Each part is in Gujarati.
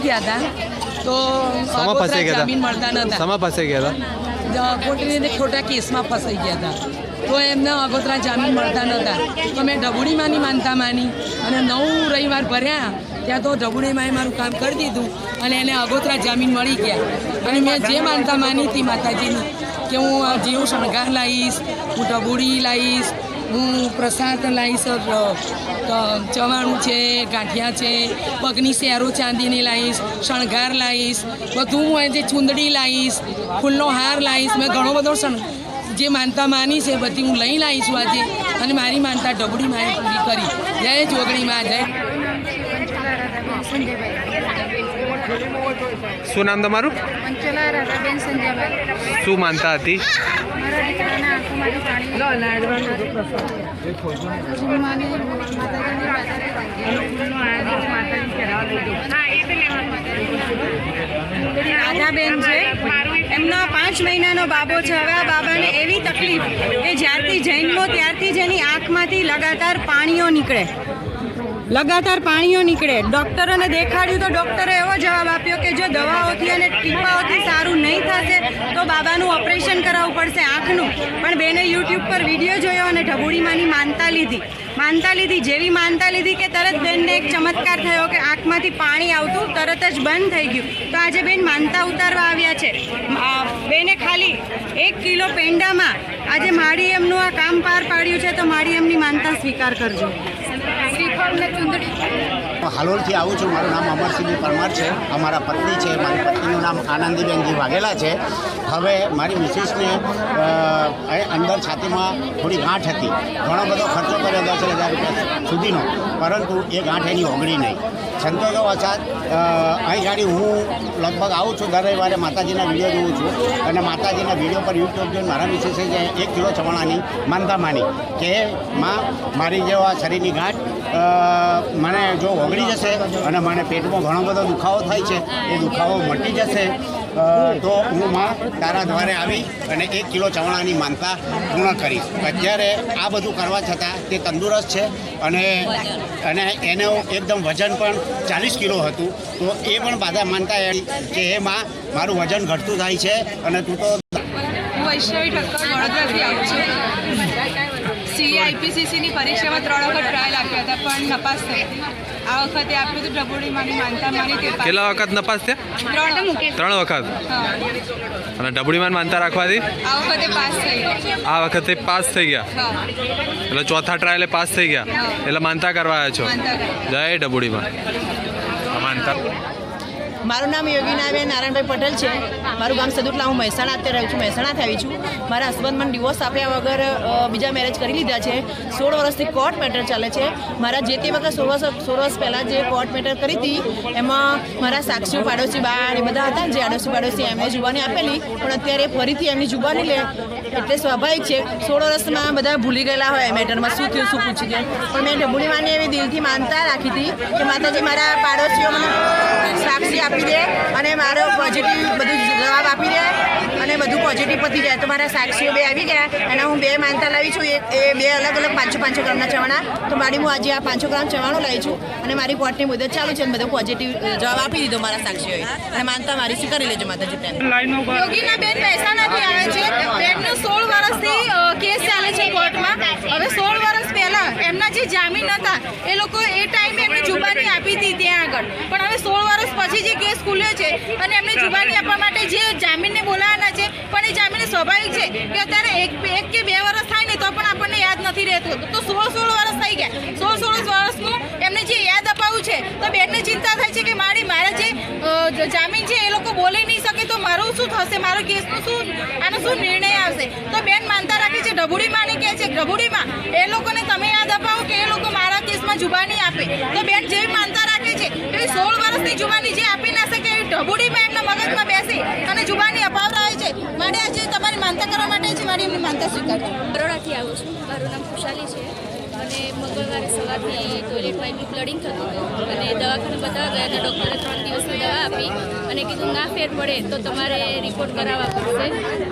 ફસાઈ ગયા હતા. તો ફસાઈ જામીન મળતા નતા સમા પાસે ગયા હતા? અ, ખોટા કેસમાં ફસાઈ ગયા હતા. તો એમને અગોતરા જામીન મળતા નહોતા તો મેં ઢબુડીમાંની માનતા માની અને નવ રવિવાર ભર્યા ત્યાં તો ડબુડીમાંએ મારું કામ કરી દીધું અને એને અગોતરા જામીન મળી ગયા. અને મેં જે માનતા માની હતી માતાજીની કે હું જેવું શણગાર લાવીશ હું ઢબુડી લાવીશ હું પ્રસાદ લાવીશ ચવાણું છે, ગાંઠિયા છે, પગની શેરો ચાંદીની લાવીશ શણગાર લાવીશ બધું હું જે ચૂંદડી લાવીશ ફૂલનો હાર લાવીશ મેં ઘણો બધો શણ, જે માનતા માની છે બધી હું લઈ લાવીશ છું આજે. અને મારી માનતા ડબડી માએ પૂરી કરી. જય જોગણી માં જય. શું નામ તમારું? શું માનતા હતી? મારા દીકરાના આંખોમાંથી પાણી હું માની માતાજીની રાધાબેન છે. એમનો પાંચ મહિનાનો બાબો છે. હવે આ બાબાને એવી તકલીફ કે જ્યારથી જન્મો ત્યારથી જ એની આંખમાંથી લગાતાર પાણીઓ નીકળે. લગાતાર પાણીઓ નીકળે. ડૉક્ટરોને દેખાડ્યું તો ડૉક્ટરે એવો જવાબ આપ્યો કે જો દવાઓથી અને ટીપાઓથી સારું નહીં થશે, તો બાબાનું ઓપરેશન કરાવવું પડશે આંખનું. પણ બેને યુટ્યુબ પર વીડિયો જોયો અને ઢબુડીમાંની માનતા લીધી. માનતા લીધી જેવી માનતા લીધી કે તરત બેનને એક ચમત્કાર થયો કે આંખમાંથી પાણી આવતું તરત જ બંધ થઈ ગયું. તો આજે બેન માનતા ઉતારવા આવ્યા છે. બેને ખાલી એક કિલો પેંડામાં આજે માડી એમનું આ કામ પાર પાડ્યું છે, તો માડી એમની માનતા સ્વીકાર કરજો શ્રીફળ ને ચુંદડી હું હાલોલથી આવું છું. મારું નામ અમરસિંહ પરમાર છે. અમારા પત્ની છે. મારી પત્નીનું નામ આનંદીબેનજી વાઘેલા છે. હવે મારી મિસિસને અંદર છાતીમાં થોડી ગાંઠ હતી. ઘણો બધો ખર્ચો કર્યો, દસ હજાર રૂપિયા સુધીનો. પરંતુ એ ગાંઠ એની ઓગળી નહીં. સંતોષો વસાદ અહીં ગાડી હું લગભગ આવું છું. દર રવિવારે માતાજીના વીડિયો જોઉં છું. અને માતાજીના વીડિયો પર યુટ્યુબ જોઈને મારા મિસિસે એક કિલો ચવાણાની માનતા માની કે, માં, મારી જેવા શરીરની ગાંઠ મને જો ઓગળી જશે અને મને પેટમાં ઘણો બધો દુખાવો થાય છે, એ દુખાવો મટી જશે. તો હું માં તારા દ્વારે આવી અને એક કિલો ચવાણાની માનતા પૂર્ણ કરીશ. અત્યારે આ બધું કરવા છતાં તે તંદુરસ્ત છે અને અને એનું એકદમ વજન પણ ચાલીસ કિલો હતું. તો એ પણ બાધા માનતા એમ કે એ માં, મારું વજન ઘટતું થાય છે અને તું તો વૈષ્ણવી ઠક્કર વડોદરાથી આવું છું. સીએ આઈપીસીસીની પરીક્ષામાં ત્રણ વખત ટ્રાયલ આપ્યા હતા પણ નપાસ થયા આ વખતે આપ્યું હતું ડબોડી માની માનતા માની કેટલા વખત નપાસ થયા? ત્રણ વખત? અને અને ડબડીમાં માનતા રાખવાથી? આ વખતે પાસ થઈ આ વખતે પાસ થઈ ગયા? એટલે ચોથા ટ્રાયલે પાસ થઈ ગયા? એટલે માનતા કરવા આવ્યા છો. જય ડબુડીમાં. માનતા. મારું નામ યોગીનાબેન નારાયણભાઈ પટેલ છે. મારું ગામ સદુટલા, હું મહેસાણા અત્યારે રહું છું મહેસાણાથી આવી છું. મારા હસબન્ડ મને ડિવોર્સ આપ્યા વગર બીજા મેરેજ કરી લીધા છે. સોળ વર્ષથી કોર્ટ મેટર ચાલે છે. મારા જે તે વખત સોળ વર્ષ સોળ વર્ષ પહેલાં જે કોર્ટ મેટર કરી હતી, એમાં મારા સાક્ષીઓ પાડોશી બા એ બધા હતા જે આડોશી પાડોશી એમને જુબાની આપેલી, પણ અત્યારે ફરીથી એમની જુબાની લે, એટલે સ્વાભાવિક છે. સોળ વર્ષમાં બધા ભૂલી ગયેલા હોય મેટરમાં શું થયું, શું પૂછ્યું છે પણ મેં ઢબુડીમાંની એવી દિલથી માનતા રાખી હતી કે માતાજી મારા પાડોશીઓ મને સાક્ષી આપી દે અને મારો પોઝિટિવ બધું જવાબ આપી દે અને બધું પોઝિટિવ પતી જાય. તો મારા સાક્ષીઓ બે આવી ગયા. અને હું બે માનતા લાવી છું. એ બે અલગ અલગ પાંચસો પાંચસો ગ્રામના ચવાણા. તો મારી હું આજે આ પાંચસો ગ્રામ ચવાણું લાવી છું અને મારી કોર્ટની મુદત ચાલુ છે અને બધો પોઝિટિવ જવાબ આપી દીધો મારા સાક્ષીઓએ. અને માનતા મારી સ્વીકારી લેજો માતાજી પ્રેમ યોગીના બેન આવે છે. સોળ વર્ષથી કેસ ચાલે છે કોર્ટમાં. સોળ વર્ષ પહેલા જે જામીન હતા, એ લોકો એ ટાઈમે એમને આપી હતી ત્યાં આગળ. પણ હવે સોળ વર્ષ પછી જે કેસ ખુલ્યો છે અને એમને જુબાની આપવા માટે જે જામીનને બોલાવાના છે, પણ એ જામીન સ્વાભાવિક છે કે અત્યારે એક એક કે બે વર્ષ થાય ને તો પણ આપણને યાદ નથી રહેતું. તો સોળ સોળ વર્ષ થઈ ગયા. સોળ સોળ વર્ષનું એમને જે યાદ અપાવ્યું છે. તો બેનને ચિંતા થાય છે કે મારી, મારા જે જામીન છે, એ લોકો બોલી નહીં શકે તો મારું શું થશે? મારો કેસનું શું, આનો શું નિર્ણય આવશે? તો બેન માનતા રાખે છે ઢબુડીમાં ને કહે છે ઢબુડીમાં એ લોકોને તમે યાદ અપાવો કે એ લોકો મારા કેસમાં જુબાની આપે. તો બેન જેવી માનતા રાખે છે, એવી સોળ વર્ષની જુબાની જે આપી ના શકે, એવી ઢબુડીમાં એમના મગજમાં બેસી અને જુબાની અપાવરાય છે. માટે આજે તમારી માનતા કરવા માટે છે મારી એમની માનતા સ્વીકારતા બરોડાથી આવું છું. મારું નામ ખુશાલી છે. મને મંગળવારે સવારથી ટોયલેટમાં એટલું બ્લડિંગ થતું હતું. અને દવાખાને બતાવવા ગયા હતા ડૉક્ટરે ત્રણ દિવસની દવા આપી અને કીધું ના ફેર પડે તો તમારે રિપોર્ટ કરાવવા પડશે.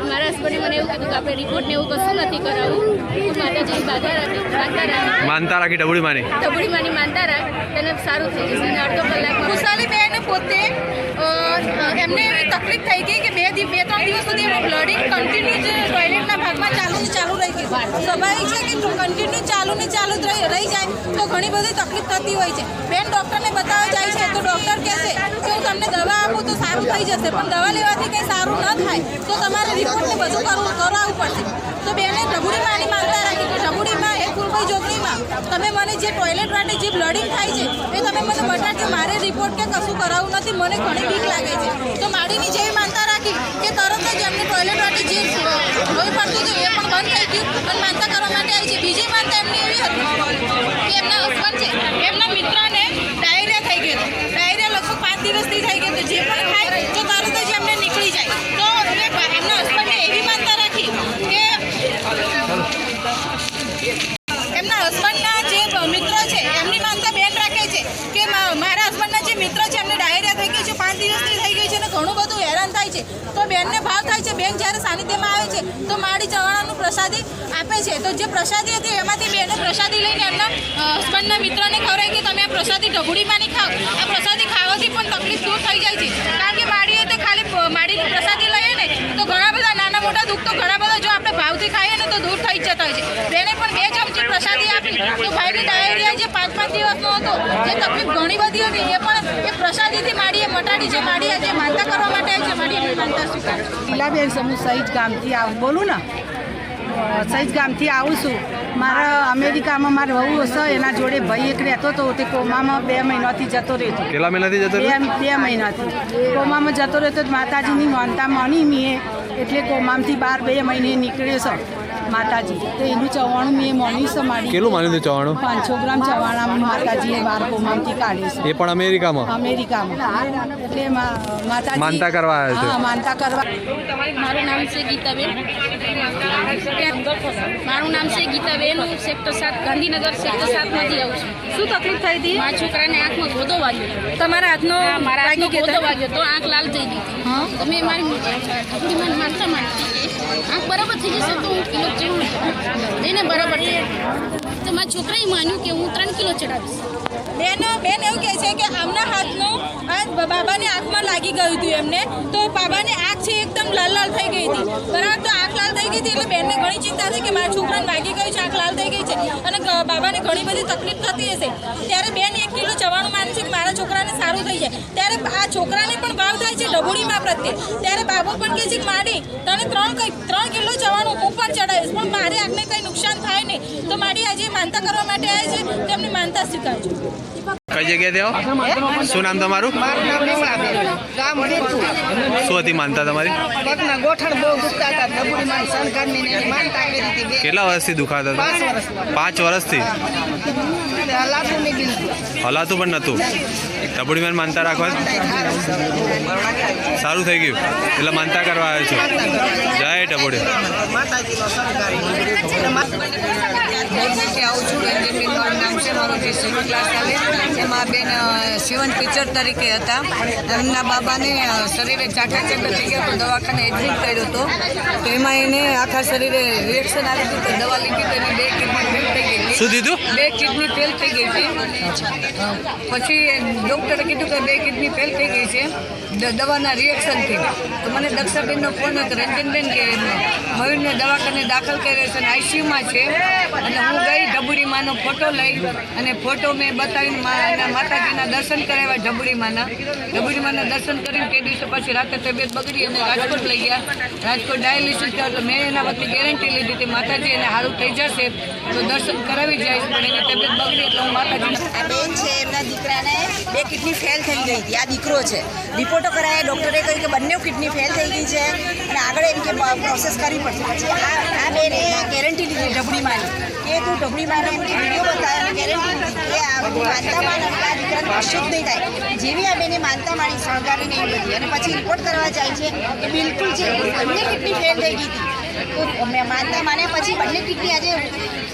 મારા હસબન્ડે મને એવું કીધું કે આપણે રિપોર્ટને એવું કશું નથી કરાવવું. હું માતાજીની બાધા રાખી માનતા રાખી. માનતા રાખી ડબડી માની? ટબુડીમાંની માનતા રાખ. તેને સારું થઈ જશે. અને અડધો કલાક ખુશાલી બેન પોતે એમને એવી તકલીફ થઈ ગઈ કે બે દિવસ બે, ત્રણ દિવસ સુધી એમનું બ્લડિંગ કન્ટિન્યુ જ ટોયલેટના ભાગમાં ચાલુ ચાલુ રહી ગયું. સ્વાભાવિક છે કે કન્ટિન્યુ ચાલુ ને ચાલુ રહી જાય, તો ઘણી બધી તકલીફ થતી હોય છે. બેન ડૉક્ટરને બતાવવા જાય છે, તો ડૉક્ટર કહેશે કે હું તમને દવા આપું તો સારું થઈ જશે, પણ દવા લેવાથી કંઈ સારું ન થાય, તો તમારે રિપોર્ટને બધું કરવું કરાવવું પડશે. તો બેને ઢબુડી પાણી માંગતા રાખી, તો ઢબુડીમાં ફૂલભાઈ જોગણીમાં તમે મને જે ટોયલેટ માટે જે બ્લડિંગ થાય છે, એ તમે મને બતાડજો. મારે રિપોર્ટ કે કશું કરાવવું નથી, મને ઘણી બીક લાગે છે. તો માડીની જેવી માનતા રાખી કે તરત જ એમને ટોયલેટ માટે જે, લોહી પડતું હતું, એ પણ બંધ થઈ ગયું અને માનતા કરવા માટે આવી છે. બીજી માનતા એમની એવી હતી કે એમના હસબન્ડ છે, એમના મિત્રને ડાયરિયા થઈ ગયો ડાયરિયા લગભગ પાંચ દિવસથી થઈ ગયો જે પણ ખાય તો તરત જ એમને નીકળી જાય. તો એમના હસબન્ડે એવી માનતા રાખી કે છે. તો બેનને ભાવ થાય છે. બેન જ્યારે સાનિધ્યમાં આવે છે, તો માડી ચવાણાનું પ્રસાદી આપે છે. તો જે પ્રસાદી હતી એમાંથી બેને પ્રસાદી લઈને એમના હસબન્ડના મિત્રને ખવડાવી કે તમે આ પ્રસાદી ઢબુડીમાંની ખાઓ. આ પ્રસાદી ખાવાથી પણ તકલીફ દૂર થઈ જાય છે. કારણ કે માડીએ તો ખાલી માડીની પ્રસાદી લઈએ ને તો ઘણા બધા નાના મોટા દુઃખ તો ઘણા બધા જો આપણે ભાવથી ખાઈએ ને તો દૂર થઈ જતા હોય છે. બેને પણ બે ચમચી પ્રસાદી આપી. તો ભાઈની ડાયરિયા જે પાંચ પાંચ દિવસનો હતો જે તકલીફ ઘણી બધી હતી એ પણ એ પ્રસાદીથી માડીએ મટાડી છે માડી આજે માનતા કરવા માટે આવી છે માડી એમની માનતા સ્વીકાર શીલાબેન સમૂહ સહિત ગામથી આવું. બોલું ને? સહિત ગામથી આવું છું. મારા અમેરિકામાં મારે વહુ હશે એના જોડે ભાઈ એક રહેતો હતો તે કોમામાં બે મહિનાથી જતો રહેતો. કેટલા મહિનાથી જતો બે બે મહિનાથી. કોમામાં જતો રહેતો તો માતાજીની માનતા માની મેં એટલે કોમામથી બાર બે મહિને નીકળ્યો છે. માતાજી. તો એનું ચવાણું મેં માન્યું છે મારી કેટલું માન્યું હતું ચવાણું? પાંચસો ગ્રામ ચવાણા માતાજીએ બાર કોમાંથી કાઢે છે. એ પણ અમેરિકામાં? અમેરિકામાં. એટલે મા- માતાજી માનતા કરવા આવ્યા છે. હા માનતા કરવા મારું નામ છે ગીતાબેન મારું નામ છે ગીતાબેન હું સેક્ટર સાત ગાંધીનગર સેક્ટર સાતમાંથી આવું છું. શું તકલીફ થઈ હતી? મારા છોકરાને આંખમાં ગોદો વાગ્યો તમારા હાથનો મારા હાથનો ગોદો વાગ્યો તો આંખ લાલ થઈ ગઈ હતી. તો મેં મારી ઠકડીમાં માનતા માનતી આંખ બરાબર થઈ જશે તો હું કિલો એને બરાબર છે. તો મારા છોકરાએ માન્યું કે હું ત્રણ કિલો ચડાવીશ. બેન બેન એવું કહે છે કે આમના હાથનું બાબાની આંખમાં લાગી ગયું હતું એમને. તો બાબાની આંખ છે એકદમ લાલ લાલ થઈ ગઈ હતી. બરાબર, તો આંખ લાલ થઈ ગઈ હતી એટલે બેનને ઘણી ચિંતા થઈ કે મારા છોકરાને વાગી ગયું છે, આંખ લાલ થઈ ગઈ છે. અને બાબાને ઘણી બધી તકલીફ થતી હશે. ત્યારે બેન એક કિલો ચવાણું માને છે કે મારા છોકરાને સારું થઈ જાય. ત્યારે આ છોકરાને પણ ભાવ થાય છે ડબુડીમાં પ્રત્યે. ત્યારે બાબો પણ કહે છે કે, માડી, તને ત્રણ ત્રણ કિલો ચવાણું હું પણ ચડાવીશ. પણ મારે આગને કંઈ નુકસાન થાય નહીં. તો મારી આજે માનતા કરવા માટે આવે છે, તેમની માનતા સ્વીકારજો. કઈ જગ્યાએ આવો શું નામ તમારું? શું હતી માનતા તમારી? કેટલા વર્ષથી દુખાતા પાંચ હતા વર્ષથી. પાંચ વર્ષથી? હલાતું નહીં બિલકુલ હલાતું પણ નહોતું. ડબુડીમાં માનતા રાખવા સારું થઈ ગયું. એટલે માનતા કરવા આવ્યો છું. જય ડબુડી. ત્યાંથી એમાં બેન શિવન ટીચર તરીકે હતા. એમના બાબાને શરીરે ચાટા થઈ ગયા તો દવાખાને એડમિટ કર્યો હતો. તો એમાં એને આખા શરીરે રિએક્શન આવી હતું દવા લીધી તો એને બે કિડની ફેલ થઈ શું દીધું? બે કિડની ફેલ થઈ ગઈ છે. પછી ડૉક્ટરે કીધું કે બે કિડની ફેલ થઈ ગઈ છે. દવાના રિએક્શનથી તો મને દક્ષાબેનનો ફોન હતો, રંજનબેન કે મયુરને દવાખાને દાખલ કર્યો છે અને આઈસીયુમાં છે. અને હું ગઈ ઢબુડીમાંનો ફોટો લઈ અને ફોટો મેં બતાવીને માતાજીના દર્શન કરાવ્યા ઢબુડીમાંના. ઢબુડીમાંના દર્શન કરીને તે દિવસે પછી રાતે તબિયત બગડી અને રાજકોટ લઈ ગયા. રાજકોટ ડાયાલિસિસ કર્યો મેં એના વતી ગેરંટી લીધી હતી, માતાજી એને સારું થઈ જશે. તો દર્શન કરાવી જઈશ પણ એની તબિયત બગડી એટલે હું માતાજીને આ બેન છે એમના દીકરાને બે કિડની ફેલ થઈ ગઈ હતી. આ દીકરો છે. રિપોર્ટો કરાયા ડૉક્ટરે કહ્યું કે બંને કિડની ફેલ થઈ ગઈ છે અને આગળ એમ કે પ્રોસેસ કરવી પડશે. પછી આ આ બેને ગેરંટી લીધી મારી. કે તું ઢબડીમાંને વીડિયો બતાવે અને ગેરંટી લીધી. કે આ માનતા માન આ દીકરાને કશું જ નહીં થાય. જેવી આ બેને માનતા માની સહકારીને એ બધી. અને પછી રિપોર્ટ કરવા જાય છે એ બિલકુલ છે બંને કિડની ફેલ થઈ ગઈ હતી માનતા માન્યા પછી બંને કિડની આજે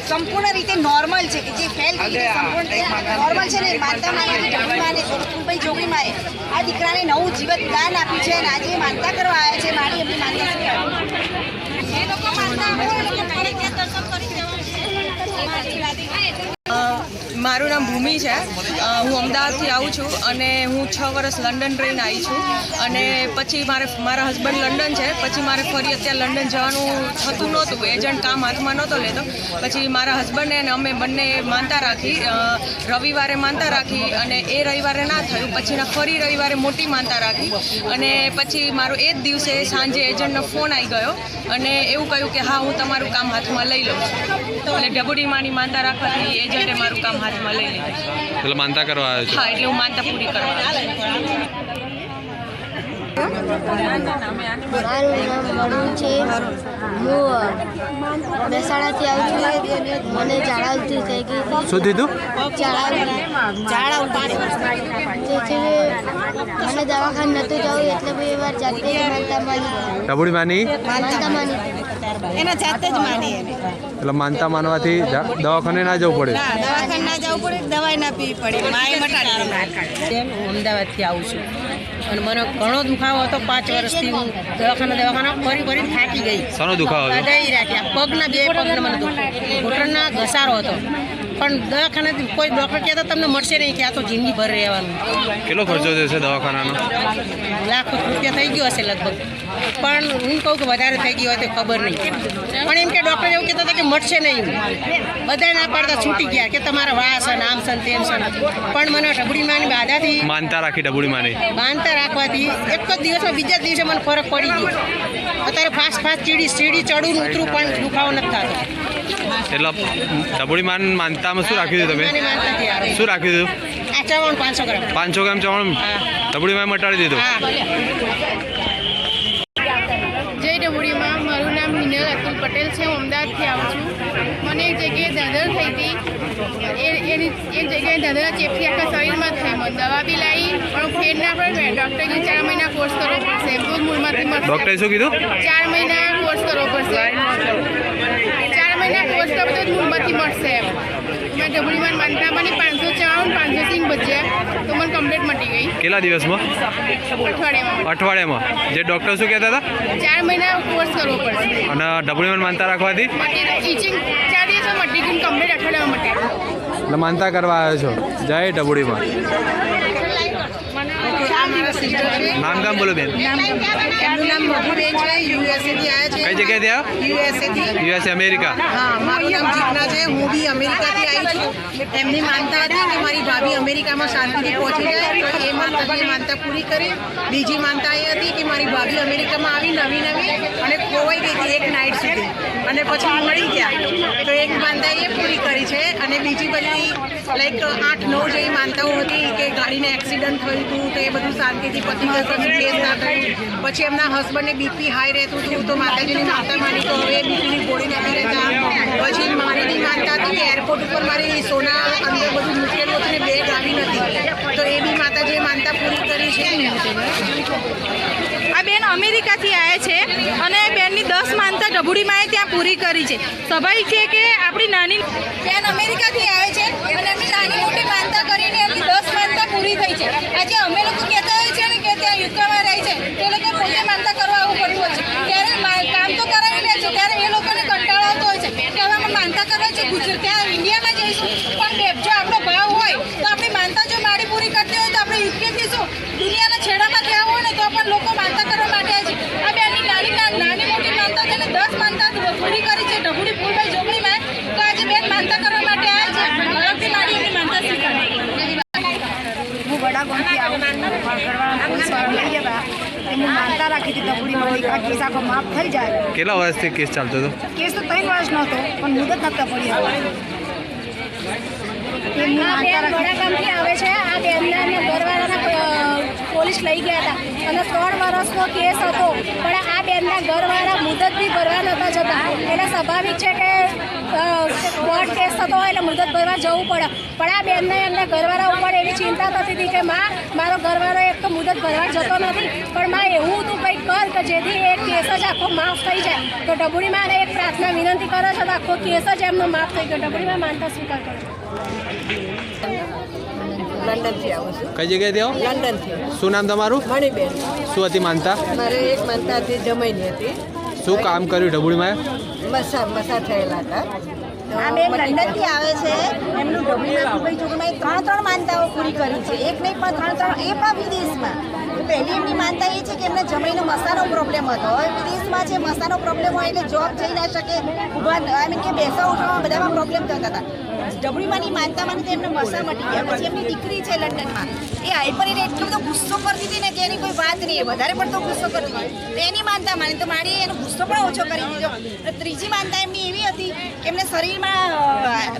સંપૂર્ણ રીતે નોર્મલ છે કે જે ફેલ સંપૂર્ણ નોર્મલ છે ને માનતા ઢબુડી માને ફૂલભાઈ જોગી માએ આ દીકરાને નવું જીવન દાન આપ્યું છે અને આજે માનતા કરવા આવ્યા છે, મારી એમની માનતા એ લોકો માનતા આવે છે એ લોકો મારે ત્યાં દર્શન કરી જવાનું છે મારું નામ ભૂમિ છે. હું અમદાવાદથી આવું છું અને હું છ વર્ષ લંડન રહીને આવી છું. અને પછી મારે, મારા હસબન્ડ લંડન છે. પછી મારે ફરી અત્યારે લંડન જવાનું થતું નહોતું. એજન્ટ કામ હાથમાં નહોતો લેતો. પછી મારા હસબન્ડને અમે બંને માનતા રાખી. રવિવારે માનતા રાખી અને એ રવિવારે ના થયું. પછીના ફરી રવિવારે મોટી માનતા રાખી. અને પછી મારો એ જ દિવસે સાંજે એજન્ટનો ફોન આવી ગયો અને એવું કહ્યું કે, હા, હું તમારું કામ હાથમાં લઈ લઉં છું. એટલે ડબુડીમાંની માનતા રાખવાથી એજન્ટે મારું કામ હાથમાં લઈ લીધું એટલે માનતા કરવા આવ્યો છો? હા એટલે હું માનતા પૂરી કરવા મારું નામ વરુણ છે. હું મહેસાણાથી આવું છું મને ઉલટી થઈ ગઈ. શું દીધું? ઝાડા તેથી મને દવાખાને નહોતું જવું એટલે એ વાર જાતે માનતા માની ડબુડી માની? માનતા માની એના જાતે જ માની એને. એટલે માનતા માનવાથી દવાખાને ના જવું પડે? દવાખાને ના જવું પડે દવાઈ ના પીવી પડે. માય મટાડી હું અમદાવાદથી આવું છું. અને મને ઘણો દુખાવો હતો પાંચ વર્ષથી હું દવાખાના દવાખાના ફરી ફરી થાકી ગઈ. દુખાવો હૃદય રાખ્યા. પગના બે પગના મને ઘૂંટણના ઘસારો હતો. પણ દવાખાને કોઈ ડૉક્ટર કહેતા તમને મળશે નહીં કે આ તો જિંદગી ભર રહેવાનું. કેટલો ખર્ચો થશે દવાખાનાનો? લાખો રૂપિયા થઈ ગયો હશે લગભગ. પણ હું કહું કે વધારે થઈ ગયો હોય તો ખબર નહીં. પણ એમ કે ડૉક્ટર એવું કહેતા હતા કે મળશે નહીં બધા ના પાડતા છૂટી ગયા કે તમારા વાસ અને આમ સન તેમ સન. પણ મને ઢબડીમાંની બાધાથી માનતા રાખી ડબુડી માની. બાંધતા રાખવાથી એક જ દિવસમાં બીજા દિવસે મને ફરક પડી ગયો. અત્યારે ફાસ્ટ ફાસ્ટ ચીડી સીડી ચડું ઉતરું પણ દુખાવો નથી થતો. એટલે ડબુડી માન માનતામાં શું રાખ્યું હતું તમે? શું રાખ્યું હતું? પાંચસો ગ્રામ. પાંચસો ગ્રામ ચવણ ડબુડી માં મટાડી દીધું? જય ડબુડીમાં મારું નામ હિનલ અતુલ પટેલ છે હું અમદાવાદથી આવું છું. મને એક જગ્યાએ દાદર થઈ હતી. એની એક જગ્યાએ દાદર ચેપથી આખા શરીરમાં થઈ. મને દવા બી લાવી પણ ફેર ના પડે ડૉક્ટર કીધું ચાર મહિના કોર્સ કરવો પડશે. બહુ મૂળમાંથી ડૉક્ટરે શું કીધું? ચાર મહિના કોર્સ કરવો પડશે. ચાર બધા જ મૂળમાંથી મળશે એમ. મેં ડબલીમાં માનતા માની પાંચસો ચાવન પાંચસો સિંગ બચ્યા તો મને કમ્પ્લીટ મટી ગઈ. કેટલા દિવસમાં? અઠવાડિયામાં. અઠવાડિયામાં. જે ડૉક્ટર શું કહેતા હતા? ચાર મહિના કોર્સ કરવો પડશે. અને ડબુડીમાં માનતા રાખવાથી? ટીચિંગ ચાર દિવસમાં મટી ગયું કમ્પ્લીટ અઠવાડિયામાં મટી એટલે માનતા કરવા આવ્યો છો. જય ડબુડીમાં નામ કામ બોલો બેન. એમનું નામ મધુબેન છે. યુએસએથી આવ્યા છે. કઈ જગ્યાએથી આવ્યા યુએસએથી. US America. હા મારું નામ જીજ્ઞા છે. હું બી અમેરિકાથી આવી છું. એમની માનતા હતી કે મારી ભાભી અમેરિકામાં શાંતિથી પહોંચી જાય. તો એ માનતા પૂરી કરી. બીજી માનતા એ હતી કે મારી ભાભી અમેરિકામાં આવી નવી નવી અને ખોવાઈ ગઈ હતી એક નાઇટ સુધી. અને પછી મળી ગયા. તો એક માનતા એ પૂરી કરી છે. અને બીજી બધી લાઈક આઠ નવ જેવી માનતાઓ હતી કે ગાડીને એક્સિડન્ટ થયું હતું તો એ બધું શાંતિથી પતી ગયું પછી એમના હસબન્ડને બીપી હાઈ રહેતું હતું, તો માતાજીની માતા માની તો હવે બીપીની ગોળી નથી રહેતા પછી મારી બી માનતા હતી, કે એરપોર્ટ ઉપર મારી સોના અંદર બધું મૂકેલું હતું ને આવી નથી તો એ બી માતાજીએ માનતા પૂરી કરી છે. આ બેન અમેરિકાથી આવ્યા છે અને બેનની દસ માનતા ડબુડીમાં ત્યાં પૂરી કરી છે. સ્વાભાવિક છે કે આપણી નાની બેન અમેરિકાથી આવે છે અને એમની નાની મોટી માનતા કરીને એમની દસ માનતા પૂરી થઈ છે. આજે અમે લોકો યુકેમાં રહે છે. તે લોકો પોતે માનતા કરવા આવવું પડતું હોય છે ત્યારે મા- કામ તો કરાવી લે છે ત્યારે એ લોકોને કંટાળો આવતો હોય છે કે હવે અમે માનતા કરવા છે ગુજરાત ત્યાં ઇન્ડિયામાં જઈશું પણ બે- જો આપણો ભાવ હોય તો આપણી માનતા જો મારી પૂરી કરતી હોય તો આપણે યુકેથી શું દુનિયાના છેડામાં ગયા હોય ને તો પણ લોકો માનતા કરવા માટે આવે છે આ બેનની નાની ના- નાની મોટી માનતા છે ને દસ માનતા પૂરી કરી છે ઢબુડી ફૂલભાઈ જોગણીમાં તો આજે બેન માનતા કરવા માટે આવ્યા છે અલગથી મારી એમની માનતા સ્વીકારી હું વડા ગામથી આવું છું સ્વામી ગયા હતા એમની માનતા રાખી હતી ડબુડી માની આ કેસ આખો માફ થઈ જાય. કેટલા વર્ષથી કેસ ચાલતો હતો? કેસ તો ત્રણ વર્ષ નહોતો પણ મુદત નતા પડી ઘણા માનતા આવે છે. આ બેનના ઘરવાળાના પોલીસ લઈ ગયા હતા. અને ત્રણ વર્ષનો કેસ હતો. પણ આ બેનના ઘરવાળા મુદત બી ભરવા નતા જતા. એટલે સ્વાભાવિક છે કે કોર્ટ કેસ થતો હોય એટલે મુદત ભરવા જવું પડે. પણ આ બેનને એમના ઘરવાળા ઉપર એવી ચિંતા થતી હતી કે માં મારો ઘરવાળો એક તો મુદત ભરવા જતો નથી. પણ માં એવું કર કે જેથી એ કેસ જ આખો માફ થઈ જાય. તો ડબુડીમાં એક પ્રાર્થના વિનંતી કરે છે તો આખો કેસ જ એમનો માફ થઈ ગયો. ડબુડીમાં માનતા સ્વીકાર કરો લંડનથી આવું છું. કઈ જગ્યાએથી આવો? લંડનથી. શું નામ તમારું? મણીબેન. શું હતી માનતા? મારે એક માનતા હતી જમાઈની હતી. શું કામ કર્યું ઢબુડીમાં મસા મસા થયેલા હતા. આ બેન લંડનથી આવે છે. એમનું ડબલીના દુબઈ ચોકમાં ત્રણ ત્રણ માનતાઓ પૂરી કરી છે. એક નહીં પણ ત્રણ ત્રણ એ પણ વિદેશમાં. પહેલી એમની માનતા એ છે કે એમને જમીનનો મસાનો પ્રોબ્લેમ હતો. હવે વિદેશમાં જે મસાનો પ્રોબ્લેમ હોય એટલે જોબ જઈ ના શકે ઊભા આઈ મીન કે બેસવા ઉઠવામાં બધામાં પ્રોબ્લેમ થતા હતા. ડબલીમાંની માનતામાં તો એમને મસા મટી ગયા. પછી એમની દીકરી છે લંડનમાં. એ હાઈપર એટલે એટલો બધો ગુસ્સો કરતી હતી ને કે એની કોઈ વાત નહીં. વધારે પડતો ગુસ્સો કરતી એની માનતા માની. તો મારી એનો ગુસ્સો પણ ઓછો કરી દીધો. ત્રીજી માનતા એમની એવી હતી કે એમને શરીરમાં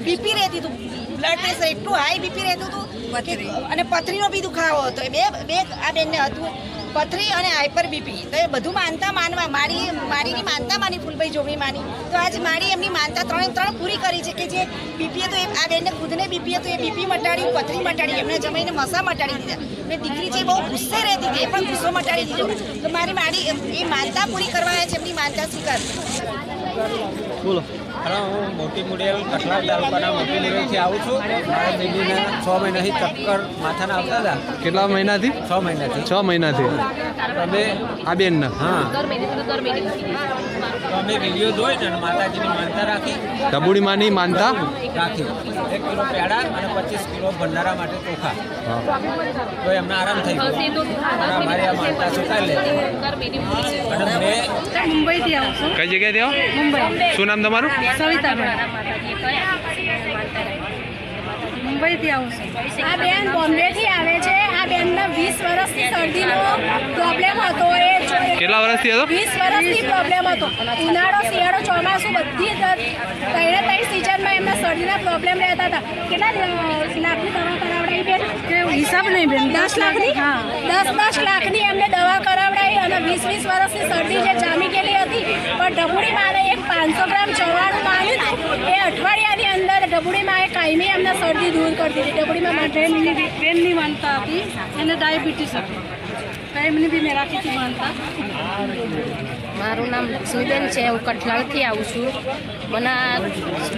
બીપી રહેતી હતું. બ્લડ પ્રેશર એટલું હાઈ બીપી રહેતું હતું અને પથરીનો બી દુખાવો હતો. બે બે આ બેનને હતું. પથરી અને હાઈપર બીપી તો એ બધું માનતા માનવા મારી મારીની માનતા માની ફૂલભાઈ જોગણી માની. તો આજ મારી એમની માનતા ત્રણે ત્રણ પૂરી કરી છે કે જે બીપીએ તો એ આ બેનને ખુદને બીપીએ તો એ બીપી મટાડી પથરી મટાડી એમને જમાઈને મસા મટાડી દીધા. ને દીકરી છે બહુ ગુસ્સે રહેતી હતી એ પણ ગુસ્સો મટાડી દીધો. તો મારી મારી એ માનતા પૂરી કરવા છે એમની માનતા સ્વીકાર. બોલો. અરે હું મોટી મુડિયલ કઠલાલ તાલુકાના મોટી મુડિયલથી આવું છું. મારા બેબીને છ મહિનાથી ચક્કર માથાના આવતા હતા. કેટલા મહિનાથી? છ મહિનાથી. છ મહિનાથી. અમે આ બેન હા. અમે વીડિયો જોઈ ને અને માતાજીની માનતા રાખી. ઢબુડીમાંની માનતા? રાખી. એક કિલો પેડા અને પચીસ કિલો ભંડારા માટે ચોખા. તો એમને આરામ થઈ ગયો. અમારી આ માનતા સ્વીકારી લે અને મેં મુંબઈથી આવું છું. કઈ જગ્યાએ આવો? મુંબઈ. શું નામ તમારું? સવિતાબેન મુંબઈથી આવું છું. આ બેન બોમ્બેથી આવે છે. આ બેનને વીસ વર્ષથી શરદીનો પ્રોબ્લેમ હતો એ કેટલા વર્ષથી હતો? વીસ વર્ષથી પ્રોબ્લેમ હતો. ઉનાળો શિયાળો ચોમાસું બધી જ ત્રણે ત્રણ સિઝનમાં એમને શરદીના પ્રોબ્લેમ રહેતા હતા. કેટલા લાખની દવા કરાવડાવી બેન? હિસાબ નહીં બેન દસ લાખની? હા. દસ દસ લાખની એમને દવા કરાવડાવી અને વીસ વીસ વર્ષની શરદી જે જામી ગયેલી હતી. પણ ઢબુડી માને એક પાંચસો ગ્રામ ચવાણું માર્યું એ અઠવાડિયાની અંદર ઢબુડી માએ કાયમી એમને શરદી દૂર કરી દીધી. ઢબુડીમાં બેનની બેનની માનતા હતી. એને ડાયાબિટીસ હતી. એમની બી મેં રાખી હતી માનતા. મારું નામ લક્ષ્મીબેન છે હું કઠલાલથી આવું છું. મને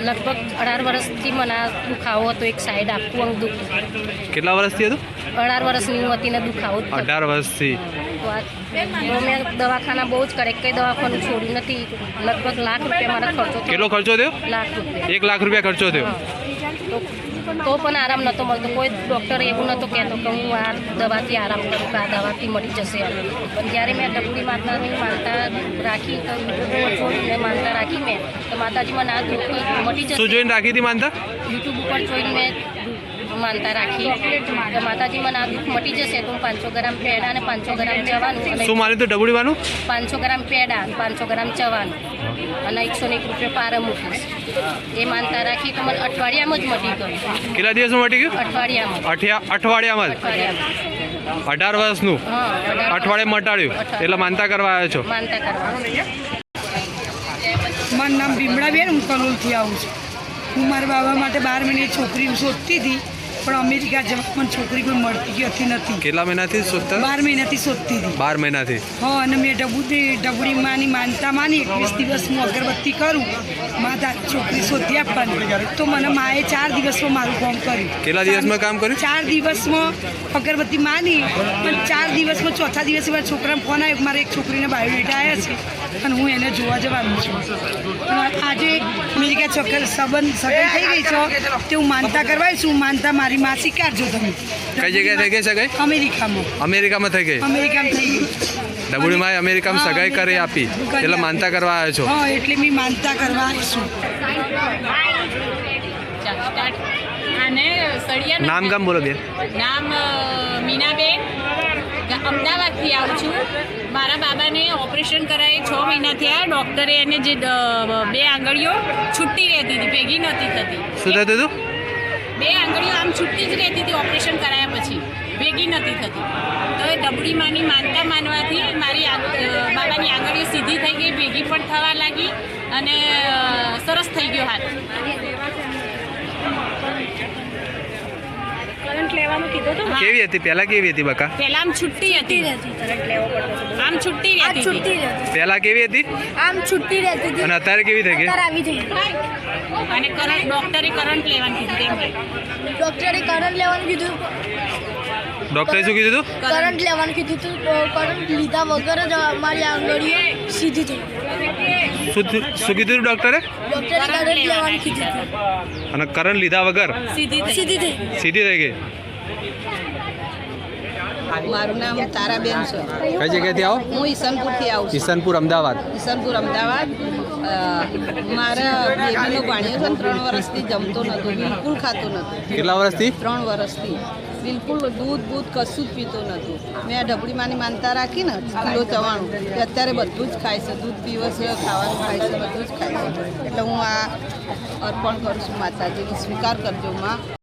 લગભગ અઢાર વર્ષથી મને દુખાવો હતો એક સાઈડ આખું અંગ દુખ. કેટલા વર્ષથી હતું? અઢાર વર્ષની હું હતી ને દુખાવો અઢાર વર્ષથી. મેં દવાખાના બહુ જ કરે કંઈ દવાખાનું છોડ્યું નથી. લગભગ લાખ રૂપિયા મારા ખર્ચો. કેટલો ખર્ચો થયો? લાખ રૂપિયા. એક લાખ રૂપિયા ખર્ચો થયો. તો પણ આરામ નહોતો મળતો. કોઈ ડૉક્ટર એવું નહોતો કહેતો કે હું આ દવાથી આરામ કરું કે આ દવાથી મળી જશે પણ જ્યારે મેં ડબુડી માતાની માનતા રાખી તો જોઈને માનતા રાખી મેં તો માતાજી મને આ દુઃખ મટી જશે. જોઈને રાખી હતી માનતા? યુટ્યુબ ઉપર જોઈને મેં માનતા રાખી. તો માતાજી મને આ દુઃખ મટી જશે તો હું પાંચસો ગ્રામ પેડા અને પાંચસો ગ્રામ જવાનું. શું માન્યું હતું ઢબુડીમાંનું પાંચસો ગ્રામ પેડા પાંચસો ગ્રામ ચવાનું અને એકસો ને એક રૂપિયા પારા મૂકીશ એ માનતા રાખી તો મને અઠવાડિયામાં જ મટી ગયું. કેટલા દિવસમાં મટી ગયું? અઠવાડિયામાં. અઠિયા અઠવાડિયામાં જ? અઢાર વર્ષનું? અઠવાડિયે મટાડ્યું? એટલે માનતા કરવા આવ્યો છો? માનતા કરવા મારું નામ ભીમડાબેન હું કલોલથી આવું છું. હું મારા બાબા માટે બાર મહિને છોકરી શોધતી હતી. પણ અમેરિકા જવા પણ છોકરી કોઈ મળતી કે હતી નથી. કેટલા મહિનાથી શોધતા? બાર મહિનાથી શોધતી હતી. બાર મહિનાથી? હા અને મેં ડબુડી ડબુડી માની માનતા માની એકવીસ દિવસ હું અગરબત્તી કરું માતા છોકરી શોધી આપવાની. તો મને માએ ચાર દિવસમાં મારું કામ કર્યું. કેટલા દિવસમાં કામ કર્યું? ચાર દિવસમાં અગરબત્તી માની પણ ચાર દિવસમાં ચોથા દિવસે મારા છોકરાને ફોન આવ્યો કે મારે એક છોકરીને બાયોડેટા આવ્યા છે અને હું એને જોવા જવાનું છું. આજે અમેરિકા છોકર સંબંધ સગન થઈ ગઈ છે. તે હું માનતા કરવાઈશ હું માનતા મારી માં સ્વીકારજો તમે? કઈ જગ્યાએ થઈ ગઈ સગાઈ અમેરિકામાં. અમેરિકામાં થઈ ગઈ? અમેરિકામાં થઈ ગઈ. ડબુડીમાં અમેરિકામાં સગાઈ કરી આપી. એટલે માનતા કરવા આવ્યો છો? હા એટલે મેં માનતા કરવા આવીશું અને સળિયા નામ ગામ બોલો બેન નામ મીનાબેન. અમદાવાદથી આવું છું. મારા બાબાને ઓપરેશન કરાય છ મહિના થયા. ડૉક્ટરે એને જે બે આંગળીઓ છૂટી રહેતી હતી ભેગી નહોતી થતી. શું થતું હતું? બે આંગળીઓ આમ છૂટી જ રહેતી હતી, ઓપરેશન કરાયા પછી. ભેગી નથી થતી. તો એ ડબડીમાંની માનતા માનવાથી મારી બાબાની આંગળીઓ સીધી થઈ ગઈ, ભેગી પણ થવા લાગી અને સરસ થઈ ગયો હાથ કરંટ લેવાનું કીધું હતું કેવી હતી? પહેલા કેવી હતી બકા? પહેલા આમ છુટ્ટી હતી. આમ છુટ્ટી રહેતી હતી. પહેલા કેવી હતી? આમ છુટ્ટી રહેતી હતી. અને અત્યારે કેવી થઈ ગઈ? અત્યારે આવી થઈ અને કરંટ ડોક્ટરે કરંટ લેવાનું કીધું ડોક્ટરે કરંટ લેવાનું કીધું. ડૉક્ટરે શું કીધું હતું કરંટ લેવાનું કીધું હતું તો કરંટ લીધા વગર જ અમારી આંગળીઓ સીધી થઈ શું કીધું ડૉક્ટરે ડોક્ટરે કરંટ લેવાનું કીધું અને કરંટ લીધા વગર? સીધી સીધી થઈ સીધી થઈ ગઈ? મારું. નામ તારાબેન છે. કઈ જગ્યાએથી આવો? હું ઈસનપુરથી આવું છું. ઈશાનપુર અમદાવાદ? ઈસનપુર અમદાવાદ. મારા બેબીનો ભાણિયો છે ત્રણ વર્ષથી જમતો નહોતો બિલકુલ ખાતો નહોતો. કેટલા વર્ષથી? ત્રણ વર્ષથી. બિલકુલ દૂધ બૂધ કશું જ પીતો નહોતું. મેં આ ઢબડીમાંની માનતા રાખી ને કિલો ચવાણું. કે અત્યારે બધું જ ખાય છે. દૂધ પીવે છે ખાવાનું ખાય છે બધું જ ખાય છે. એટલે હું આ અર્પણ કરું છું માતાજીને. સ્વીકાર કરજો માં.